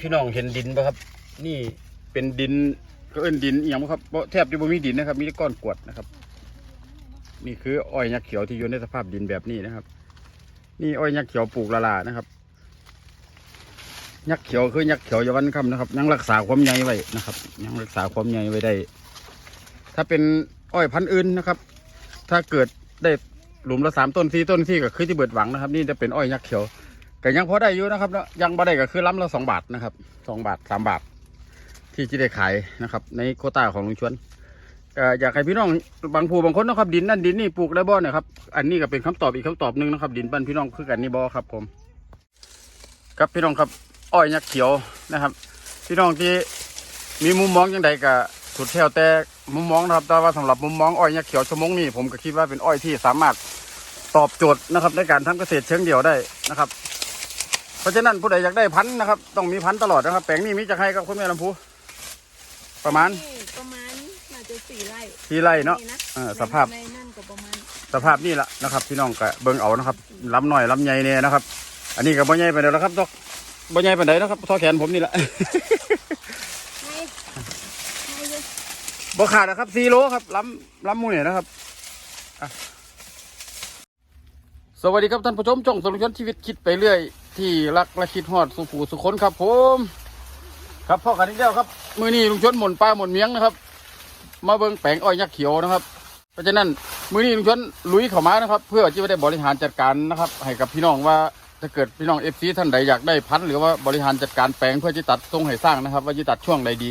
พี่น้องเห็นดินปะครับ นี่เป็นดินก็เอิ้นดินอหย่างบ่ครับบ่แทบจะบ่มีดินนะครับ มีแต่ก้อนกรวดนะครับ นี่คืออ้อยยักษ์เขียวที่อยู่ในสภาพดินแบบนี้นะครับ นี่อ้อยยักษ์เขียวปลูกละลานะครับ ยักษ์เขียวคือยักษ์เขียวยาวันคำนะครับ ยังรักษาความใหญ่ไว้นะครับ ยังรักษาความใหญ่ไว้ได้ ถ้าเป็นอ้อยพันธุ์อื่นนะครับ ถ้าเกิดได้หลุมละสามต้นสี่ต้นสี่ก็คือที่เบิดหวังนะครับ นี่จะเป็นอ้อยยักษ์เขียว ก็ยังพอได้อยู่นะครับเนาะยังบ่ได้ก็คือล้ำละสองบาทนะครับสองบาทสามบาท ที่จะได้ขายนะครับ ในโคต้าของลุงชวนก็อยากให้พี่น้องบางผู้บางคนนะครับ ดินนั่นดินนี่ปลูกได้บ่นะครับอันนี้ก็เป็นคำตอบอีกคำตอบหนึ่งนะครับ ดินบ้านพี่น้องคือกันนี่บ่ครับผม ครับพี่น้องครับอ้อยยักษ์เขียวนะครับ พี่น้องที่มีมุมมองยังไงก็สุดแถวแต่มุมมองนะครับ แต่ว่าสำหรับมุมมองอ้อยยักษ์เขียวชั่วโมงนี้ผมก็คิดว่าเป็นอ้อยที่สามารถตอบโจทย์นะครับ ในการทำเกษตรเชิงเดี่ยวได้นะครับ เพราะฉะนั้นผู้ใดอยากได้พันธุ์นะครับ ต้องมีพันธุ์ตลอดนะครับ แปลงนี้มีจะให้กับคุณแม่ลำพูประมาณนี่ประมาณน่าจะสี่ไร่ที่ไร่เนาะนะเออสภาพในนั่นก็ประมาณสภาพนี่แหละนะครับ พี่น้องก็เบิ่งเอานะครับลำหน่อยลำใหญ่เนี่ยนะครับ อันนี้ก็บ่ใหญ่ไปแล้วครับดอกบ่ใหญ่ไปไหนใดนะครับเท่อแขนผมนี่แหละให้ให้เยอะบ่ขาดนะครับซีโลครับล้ำล้ำหมูเนี่ยนะครับอะสวัสดีครับท่านผู้ชมจ่องสรุปชนชีวิตคิดไปเรื่อย ที่รักและคิดฮอดสุขูสุคนครับ ผม ครับพ่อกันอีกแล้วครับ มือนี้ลุงชนหม่นปลาหม่นเมียงนะครับ มาเบิ่งแปลงอ้อยยักษ์เขียวนะครับ เพราะฉะนั้นมือนี้ลุงชนลุยเข้ามานะครับ เพื่อที่จะได้บริหารจัดการนะครับ ให้กับพี่น้องว่าถ้าเกิดพี่น้องเอฟซีท่านใดอยากได้พันธุ์หรือว่าบริหารจัดการแปลงเพื่อที่ตัดทรงให้สร้างนะครับ ว่าจะตัดช่วงใดดี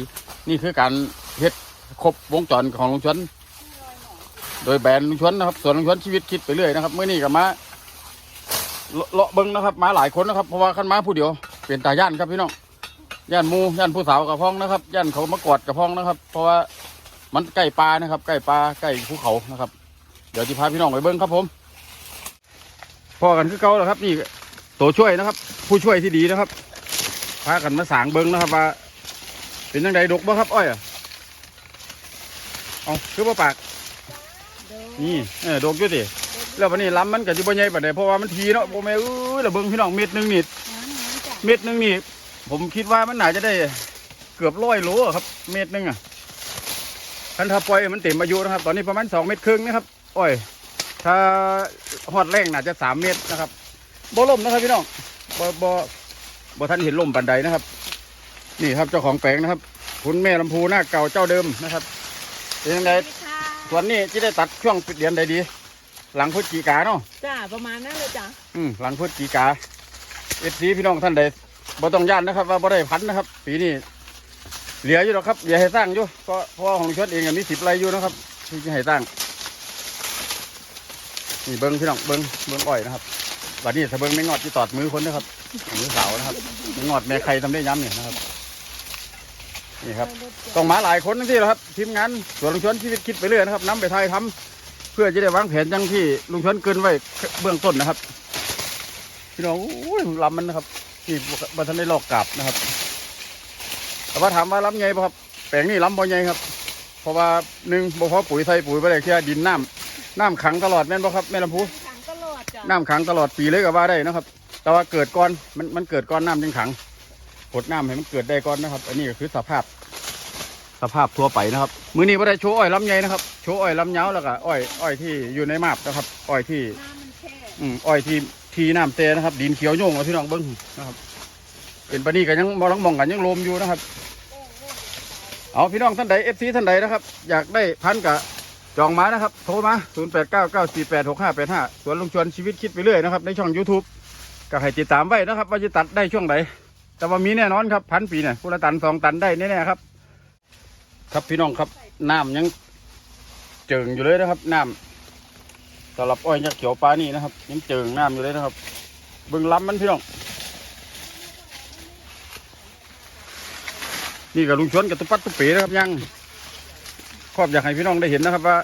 นี่คือการเฮ็ดครบวงจรของลุงชนโดยแบรนด์ลุงชนนะครับส่วนลุงชนชีวิตคิดไปเรื่อยนะครับเมื่อนี้กับมา เลาะเบิ้งนะครับมาหลายคนนะครับเพราะว่าขันมาผู้เดียวเป็นตาย่านครับพี่น้องย่านมูย่านผู้สาวกับพ้องนะครับย่านเขามากอดกับพ้องนะครับ เพราะว่ามันใกล้ปลานะครับใกล้ปลาใกล้ภูเขานะครับ เดี๋ยวจะพาพี่น้องไปเบิ้งครับผมพอกันคือเก่าแล้วครับ นี่ตัวช่วยนะครับ ผู้ช่วยที่ดีนะครับพากันมาสางเบิ้งนะครับว่า เป็นยังไงดกบ่ครับ อ้อยอะเอาคือบ่ปาก นี่เออโดกอยู่สิ แล้ววันนี้ล้ำมันก็สิบ่ใหญ่ปานใดเพราะว่ามันทีเนาะบ่แม่เอ้ยแล้วเบิ่งพี่น้องเม็ดหนึงนี่น้ำน้ำจ้ะเม็ดหนึงนี่ ผมคิดว่ามันน่าจะได้เกือบร้อยโลอะครับ เม็ดหนึงอะคันถ้าปล่อยให้มันเต็มอายุนะครับ ตอนนี้ประมาณสองเม็ดครึ่งนะครับอ้อย ถ้าฮอดแรงน่าจะสามเม็ดนะครับบ่ล่มนะครับพี่น้องบ่บ่บ่ทันเห็นล่มปานใดนะครับ นี่ครับเจ้าของแปลงนะครับ คุณแม่ลำพูหน้าเก่าเจ้าเดิมนะครับเป็นยังไงสวัสดีค่ะส่วนนี้จะได้ตัดช่วงปิดเดือนใดดี หลังพฤศจิกาเนาะจ้าประมาณนั้นเลยจ้ะอืมหลังพฤศจิกาเอฟซีพี่น้องท่านใดบ่ต้องย่านนะครับ ว่าบ่ได้พันนะครับ ปีนี้เหลืออยู่หรอกครับเหลือให้สร้างอยู่ก็เพราะว่าของชดเองอะมีสิบไรอยู่นะครับที่จะให้สร้างนี่เบิ้งพี่น้องเบิ้งเบิ้งอ้อยนะครับบัดนี้ถ้าเบิ้งไม่งอดที่ตอดมือคนนะครับมือสาวนะครับไม่งอดแม่ใครทำได้ย้ำเนี่ยนะครับนี่ครับต้องมาหลายคนที่แหละครับทีมงานส่วนลุงชวนชีวิตคิดไปเรื่อยนะครับนำไปไทยทำเพื่อจะได้วางแผนอยังที่ลุงชวนเกินไว้เบื้องต้นนะครับพี่น้องโอ้ยลำมันนะครับที่บัทันได้ลอกกลับนะครับ แต่ว่าถามว่าลำไงป่ะครับ แปลงนี้ลำบ่ไงครับ เพราะว่าหนึ่งบ่พอปุ๋ยใส่ปุ๋ยไปเลยแค่ดินน้ำน้ำขังตลอดแม่นบ่ครับแม่ลำพูขังตลอดจ้ะน้ำขังตลอดปีเลยก็ว่าได้นะครับ แต่ว่าเกิดก่อนมันมันเกิดก่อนน้ำจึงขังกดน้ำให้มันเกิดได้ก่อนนะครับ อันนี้ก็คือสภาพ สภาพทั่วไปนะครับ มือนี้ไม่ได้โชว์อ้อยลำไยนะครับ โชว์อ้อยลำเยาวแล้วก็อ้อยอ้อยที่อยู่ในมาบนะครับ อ้อยที่น้ำมันแค่อืมอ้อยที่ทีน้ำเตนะครับ ดินเขียวโยงเอาพี่น้องเบิ้งนะครับเป็นปานนี้ก็ยังมองมองกันยังลมอยู่นะครับ เอาพี่น้องท่านใดเอฟซีท่านใดนะครับ อยากได้พันกะจองมานะครับ โทรมา 0 8 9 9 4 8 6 5 8 5 สวนลุงชวนชีวิตคิดไปเรื่อยนะครับ ในช่อง YouTube ก็ให้ติดตามไว้นะครับ ว่าจะตัดได้ช่วงไหนแต่ว่ามีแน่นอนครับพันปีเนี่ยผู้ละตันสองตันได้แน่ๆครับ ครับพี่น้องครับน้ำยังเจิงอยู่เลยนะครับน้ำสำหรับอ้อยยักษ์เขียวปลานี่นะครับยังเจิงน้ำอยู่เลยนะครับ เบิ่งล้ำมันพี่น้องนี่กับลุงชวนกับตุ๊ปัดตุ๊เป๋นะครับยังครอบอยากให้พี่น้องได้เห็นนะครับว่า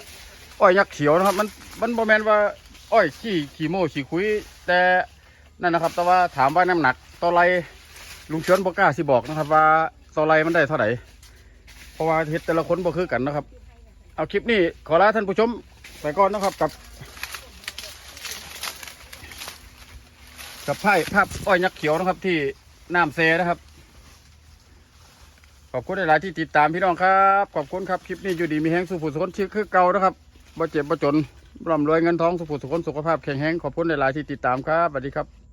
อ้อยยักษ์เขียวนะครับ มันมันโมแมนว่า อ้อยขี้ขี้โม่ขี้คุย แต่นั่นนะครับ แต่ว่าถามว่าน้ำหนักต่อไรลุงชวนบอกกล้าสิบอกนะครับ ว่าต่อไรมันได้เท่าไหร่ เพราะว่าเห็ดแต่ละคนบ่คือกันนะครับ เอาคลิปนี้ขอลาท่านผู้ชมไปก่อนนะครับกับ กับไพ่ภาพอ้อยยักษ์เขียวนะครับ ที่น้ำเซนะครับ ขอบคุณหลาย ๆ ที่ติดตามพี่น้องครับ ขอบคุณครับ คลิปนี้อยู่ดีมีแห้งสุขุสุขนชื่อคือเก่านะครับบ่เจ็บบ่จนร่ำรวยเงินทองสุขุสุขนสุขภาพแข็งแรงขอบคุณหลาย ๆ ที่ติดตามครับสวัสดีครับ